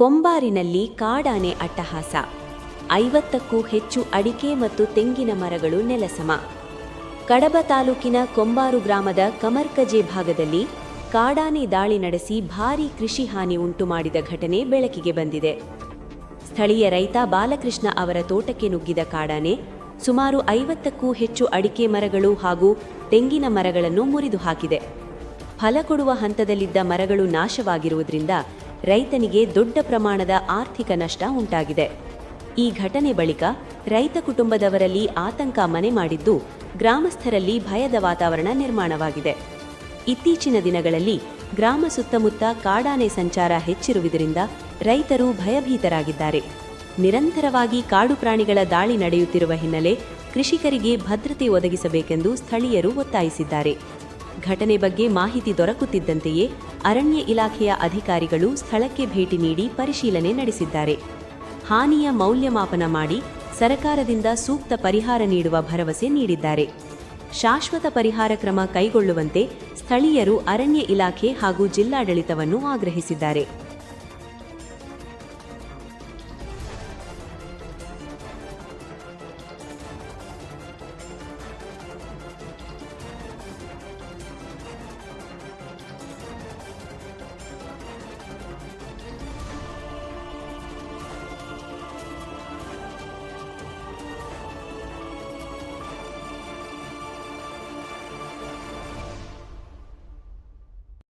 ಕೊಂಬಾರಿನಲ್ಲಿ ಕಾಡಾನೆ ಅಟ್ಟಹಾಸ. ಐವತ್ತಕ್ಕೂ ಹೆಚ್ಚು ಅಡಿಕೆ ಮತ್ತು ತೆಂಗಿನ ಮರಗಳು ನೆಲಸಮ. ಕಡಬ ತಾಲೂಕಿನ ಕೊಂಬಾರು ಗ್ರಾಮದ ಕಮರ್ಕಜೆ ಭಾಗದಲ್ಲಿ ಕಾಡಾನೆ ದಾಳಿ ನಡೆಸಿ ಭಾರೀ ಕೃಷಿ ಹಾನಿ ಉಂಟು ಮಾಡಿದ ಘಟನೆ ಬೆಳಕಿಗೆ ಬಂದಿದೆ. ಸ್ಥಳೀಯ ರೈತ ಬಾಲಕೃಷ್ಣ ಅವರ ತೋಟಕ್ಕೆ ನುಗ್ಗಿದ ಕಾಡಾನೆ ಸುಮಾರು ಐವತ್ತಕ್ಕೂ ಹೆಚ್ಚು ಅಡಿಕೆ ಮರಗಳು ಹಾಗೂ ತೆಂಗಿನ ಮರಗಳನ್ನು ಮುರಿದು ಹಾಕಿದೆ ಫಲ ಕೊಡುವ ಹಂತದಲ್ಲಿದ್ದ ಮರಗಳು ನಾಶವಾಗಿರುವುದರಿಂದ ರೈತನಿಗೆ ದೊಡ್ಡ ಪ್ರಮಾಣದ ಆರ್ಥಿಕ ನಷ್ಟ ಉಂಟಾಗಿದೆ. ಈ ಘಟನೆ ಬಳಿಕ ರೈತ ಕುಟುಂಬದವರಲ್ಲಿ ಆತಂಕ ಮನೆ ಮಾಡಿದ್ದು ಗ್ರಾಮಸ್ಥರಲ್ಲಿ ಭಯದ ವಾತಾವರಣ ನಿರ್ಮಾಣವಾಗಿದೆ. ಇತ್ತೀಚಿನ ದಿನಗಳಲ್ಲಿ ಗ್ರಾಮ ಸುತ್ತಮುತ್ತ ಕಾಡಾನೆ ಸಂಚಾರ ಹೆಚ್ಚಿರುವುದರಿಂದ ರೈತರು ಭಯಭೀತರಾಗಿದ್ದಾರೆ. ನಿರಂತರವಾಗಿ ಕಾಡು ಪ್ರಾಣಿಗಳ ದಾಳಿ ನಡೆಯುತ್ತಿರುವ ಹಿನ್ನೆಲೆ ಕೃಷಿಕರಿಗೆ ಭದ್ರತೆ ಒದಗಿಸಬೇಕೆಂದು ಸ್ಥಳೀಯರು ಒತ್ತಾಯಿಸಿದ್ದಾರೆ. ಘಟನೆ ಬಗ್ಗೆ ಮಾಹಿತಿ ದೊರಕುತ್ತಿದ್ದಂತೆಯೇ ಅರಣ್ಯ ಇಲಾಖೆಯ ಅಧಿಕಾರಿಗಳು ಸ್ಥಳಕ್ಕೆ ಭೇಟಿ ನೀಡಿ ಪರಿಶೀಲನೆ ನಡೆಸಿದ್ದಾರೆ. ಹಾನಿಯ ಮೌಲ್ಯಮಾಪನ ಮಾಡಿ ಸರಕಾರದಿಂದ ಸೂಕ್ತ ಪರಿಹಾರ ನೀಡುವ ಭರವಸೆ ನೀಡಿದ್ದಾರೆ. ಶಾಶ್ವತ ಪರಿಹಾರ ಕ್ರಮ ಕೈಗೊಳ್ಳುವಂತೆ ಸ್ಥಳೀಯರು ಅರಣ್ಯ ಇಲಾಖೆ ಹಾಗೂ ಜಿಲ್ಲಾಡಳಿತವನ್ನು ಆಗ್ರಹಿಸಿದ್ದಾರೆ.